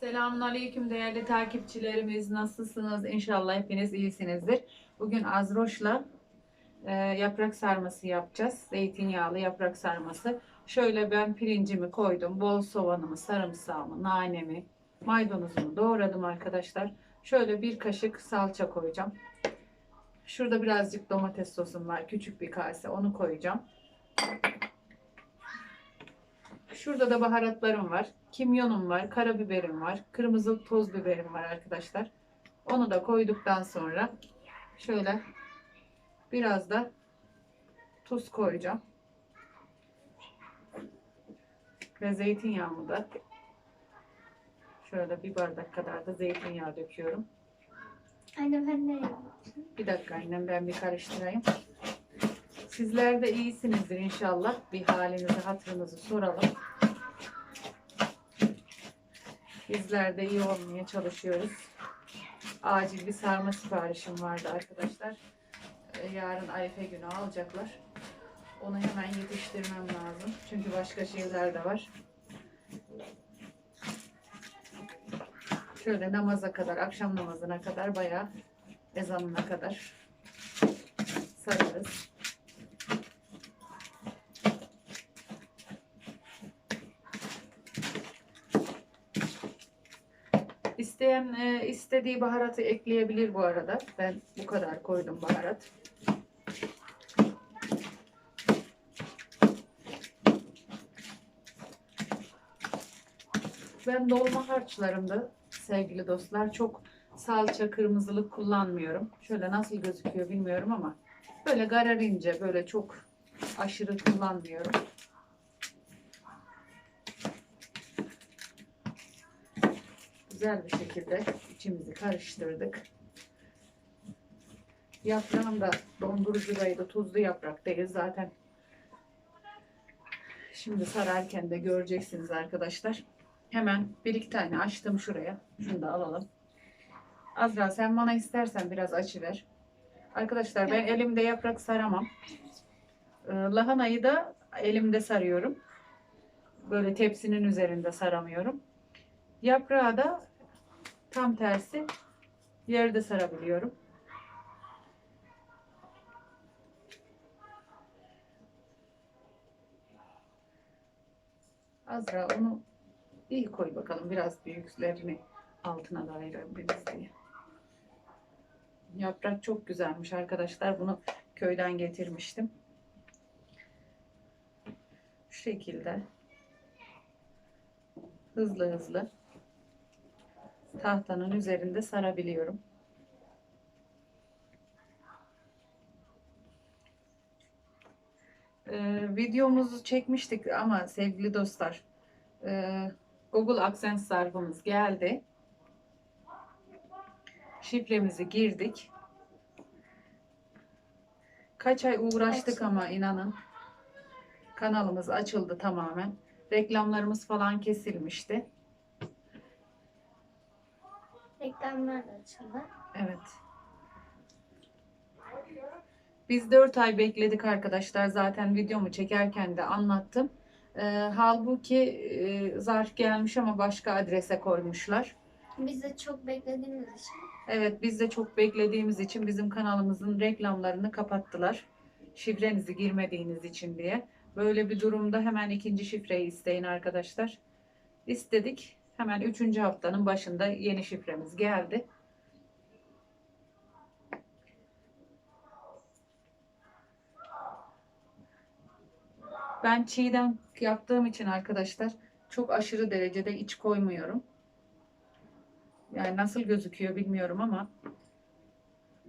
Selamun Aleyküm değerli takipçilerimiz. Nasılsınız? İnşallah hepiniz iyisinizdir. Bugün Azroş'la e, yaprak sarması yapacağız. Zeytinyağlı yaprak sarması. Şöyle ben pirincimi koydum. Bol soğanımı, sarımsağımı, nanemi, maydanozumu doğradım arkadaşlar. Şöyle bir kaşık salça koyacağım. Şurada birazcık domates sosum var. Küçük bir kase. Onu koyacağım. Şurada da baharatlarım var. Kimyonum var, karabiberim var, kırmızı toz biberim var arkadaşlar. Onu da koyduktan sonra şöyle biraz da tuz koyacağım. Ve zeytinyağımı da şöyle bir bardak kadar da zeytinyağı döküyorum. Anne ben ne yapayım? Bir dakika annem ben bir karıştırayım. Sizler de iyisinizdir inşallah. Bir halinizi hatırınızı soralım. Bizler de iyi olmaya çalışıyoruz. Acil bir sarma siparişim vardı arkadaşlar. Ee, Yarın Arife günü alacaklar. Onu hemen yetiştirmem lazım. Çünkü başka şeyler de var. Şöyle namaza kadar, akşam namazına kadar bayağı ezanına kadar sararız. İsteyen e, istediği baharatı ekleyebilir bu arada. Ben bu kadar koydum baharat. Ben dolma harçlarımda sevgili dostlar çok salça, kırmızılık kullanmıyorum. Şöyle nasıl gözüküyor bilmiyorum ama böyle gararince böyle çok aşırı kullanmıyorum. Güzel bir şekilde içimizi karıştırdık. Yaprağım da dondurucudaydı. Tuzlu yaprak değil zaten. Şimdi sararken de göreceksiniz arkadaşlar. Hemen bir iki tane açtım şuraya. Şunu da alalım. Azra sen bana istersen biraz açıver. Arkadaşlar ben elimde yaprak saramam. Ee, Lahanayı da elimde sarıyorum. Böyle tepsinin üzerinde saramıyorum. Yaprağı da tam tersi yerde sarabiliyorum. Azra onu iyi koy bakalım. Biraz büyüklerini altına da ayırabiliriz diye. Yaprak çok güzelmiş arkadaşlar. Bunu köyden getirmiştim. Şu şekilde hızlı hızlı tahtanın üzerinde sarabiliyorum. Ee, videomuzu çekmiştik ama sevgili dostlar e, Google AdSense zarfımız geldi. Şifremizi girdik. Kaç ay uğraştık Açıldı. ama inanın. Kanalımız açıldı tamamen. Reklamlarımız falan kesilmişti. Reklamlar da. Evet. Biz 4 ay bekledik arkadaşlar. Zaten videomu çekerken de anlattım. Ee, halbuki e, zarf gelmiş ama başka adrese koymuşlar. Biz de çok beklediğimiz için Evet biz de çok beklediğimiz için bizim kanalımızın reklamlarını kapattılar. Şifrenizi girmediğiniz için diye. Böyle bir durumda hemen ikinci şifreyi isteyin arkadaşlar. İstedik. Hemen üçüncü haftanın başında yeni şifremiz geldi. Ben çiğdem yaptığım için arkadaşlar çok aşırı derecede iç koymuyorum. Yani nasıl gözüküyor bilmiyorum ama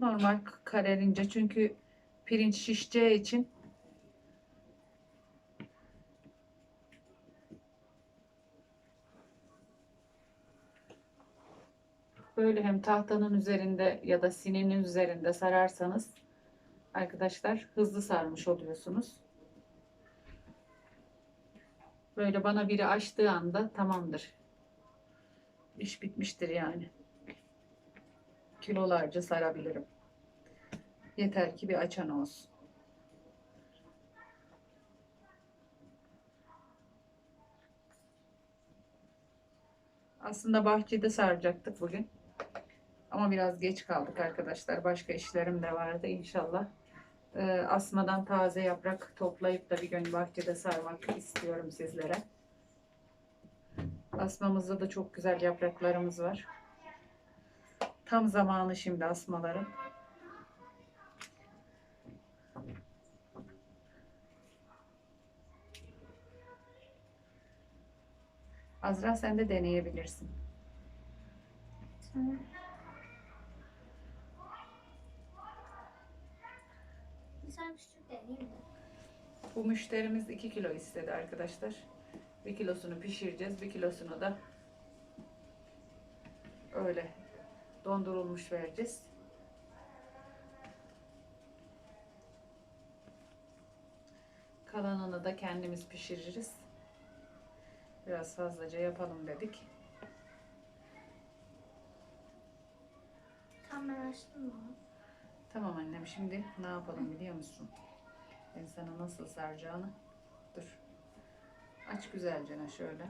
normal karerince çünkü pirinç şişeceği için böyle hem tahtanın üzerinde ya da sinenin üzerinde sararsanız arkadaşlar hızlı sarmış oluyorsunuz. Böyle bana biri açtığı anda tamamdır. İş bitmiştir yani. Kilolarca sarabilirim. Yeter ki bir açan olsun. Aslında bahçede saracaktık bugün. Ama biraz geç kaldık arkadaşlar. Başka işlerim de vardı inşallah. Ee, asmadan taze yaprak toplayıp da bir gün bahçede sarmak istiyorum sizlere. Asmamızda da çok güzel yapraklarımız var. Tam zamanı şimdi asmaların. Azra sen de deneyebilirsin. Tamam. Sen küçük deneyeyim de. Bu müşterimiz 2 kilo istedi arkadaşlar. 1 kilosunu pişireceğiz. 1 kilosunu da öyle dondurulmuş vereceğiz. Kalanını da kendimiz pişiririz. Biraz fazlaca yapalım dedik. Tam ben açtım mı? Tamam annem şimdi ne yapalım biliyor musun? Ben sana nasıl saracağını. Dur. Aç güzelce şöyle.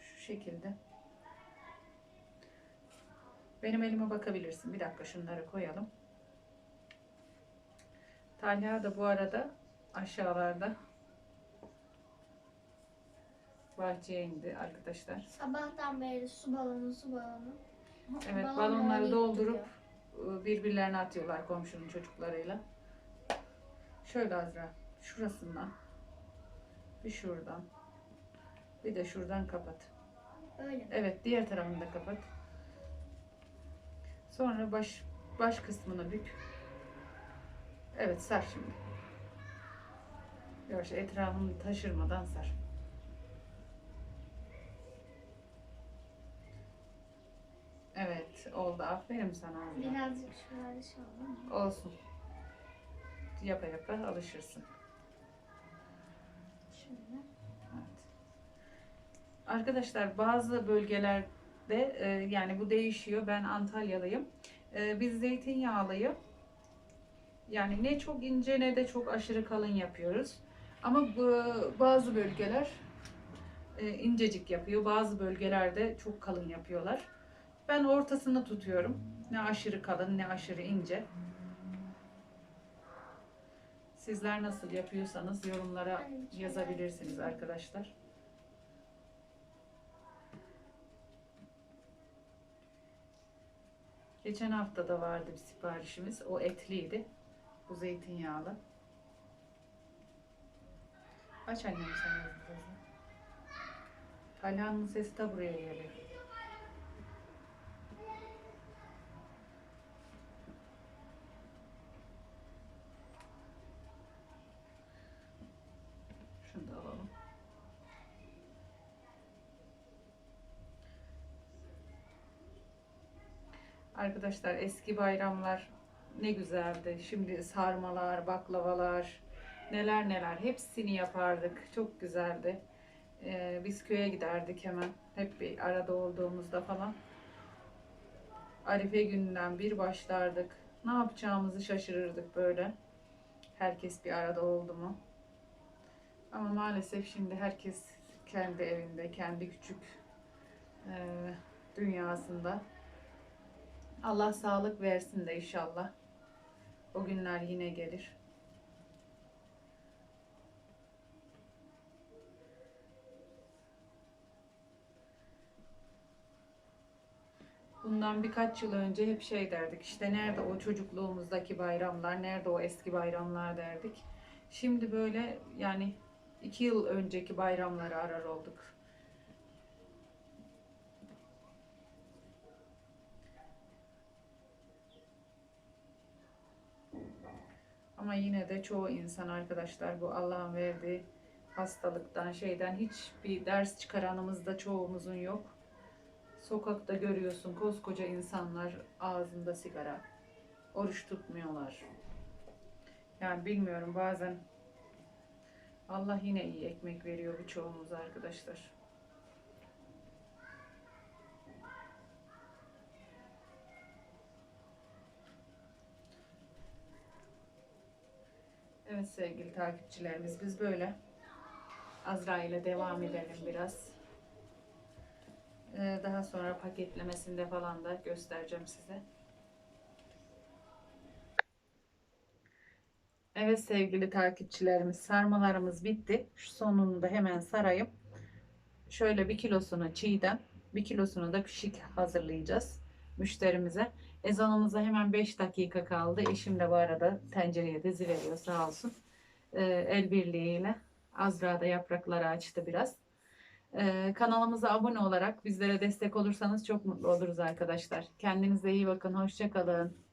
Şu şekilde. Benim elime bakabilirsin. Bir dakika şunları koyalım. Talha da bu arada aşağılarda bahçeye indi arkadaşlar. Sabahtan beri su balonu su balonu. Evet Balonları doldurup birbirlerine atıyorlar komşunun çocuklarıyla. Şöyle Azra şurasından bir şuradan bir de şuradan kapat. Öyle? Evet diğer tarafını da kapat. Sonra baş baş kısmını bük. Evet sar şimdi. Yavaş etrafını taşırmadan sar. Evet oldu. Aferin sana Azra. Birazcık şöyle şey olur mu? Olsun. Yapa yapa alışırsın. Şöyle. Evet. Arkadaşlar bazı bölgelerde e, yani bu değişiyor. Ben Antalyalıyım. E, biz zeytinyağlıyı yani ne çok ince ne de çok aşırı kalın yapıyoruz. Ama bu, bazı bölgeler e, incecik yapıyor. Bazı bölgelerde çok kalın yapıyorlar. Ben ortasını tutuyorum. Ne aşırı kalın ne aşırı ince. Sizler nasıl yapıyorsanız yorumlara yazabilirsiniz arkadaşlar. Geçen hafta da vardı bir siparişimiz. O etliydi. Bu zeytinyağlı. Aç annem sen hızlı. Talhan'ın sesi de buraya geliyor. Şunu da alalım. Arkadaşlar eski bayramlar ne güzeldi. Şimdi sarmalar, baklavalar, neler neler hepsini yapardık. Çok güzeldi. Ee, biz köye giderdik hemen. Hep bir arada olduğumuzda falan. Arife gününden bir başlardık. Ne yapacağımızı şaşırırdık böyle. Herkes bir arada oldu mu? Ama maalesef şimdi herkes kendi evinde, kendi küçük e, dünyasında. Allah sağlık versin de inşallah. O günler yine gelir. Bundan birkaç yıl önce hep şey derdik işte nerede o çocukluğumuzdaki bayramlar, nerede o eski bayramlar derdik. Şimdi böyle yani iki yıl önceki bayramları arar olduk. Ama yine de çoğu insan arkadaşlar bu Allah'ın verdiği hastalıktan şeyden hiçbir ders çıkaranımız da çoğumuzun yok. Sokakta görüyorsun koskoca insanlar ağzında sigara. Oruç tutmuyorlar. Yani bilmiyorum bazen Allah yine iyi ekmek veriyor birçoğumuz arkadaşlar. Evet sevgili takipçilerimiz biz böyle Azra ile devam edelim biraz. Ee, daha sonra paketlemesinde falan da göstereceğim size. Evet sevgili takipçilerimiz sarmalarımız bitti. Şu sonunu da hemen sarayım. Şöyle bir kilosunu çiğdem, bir kilosunu da pişik hazırlayacağız müşterimize. Ezanımıza hemen 5 dakika kaldı. Eşim de bu arada tencereye dizi veriyor sağ olsun. Ee, el birliğiyle. Azra da yaprakları açtı biraz. Ee, kanalımıza abone olarak bizlere destek olursanız çok mutlu oluruz arkadaşlar. Kendinize iyi bakın. Hoşça kalın.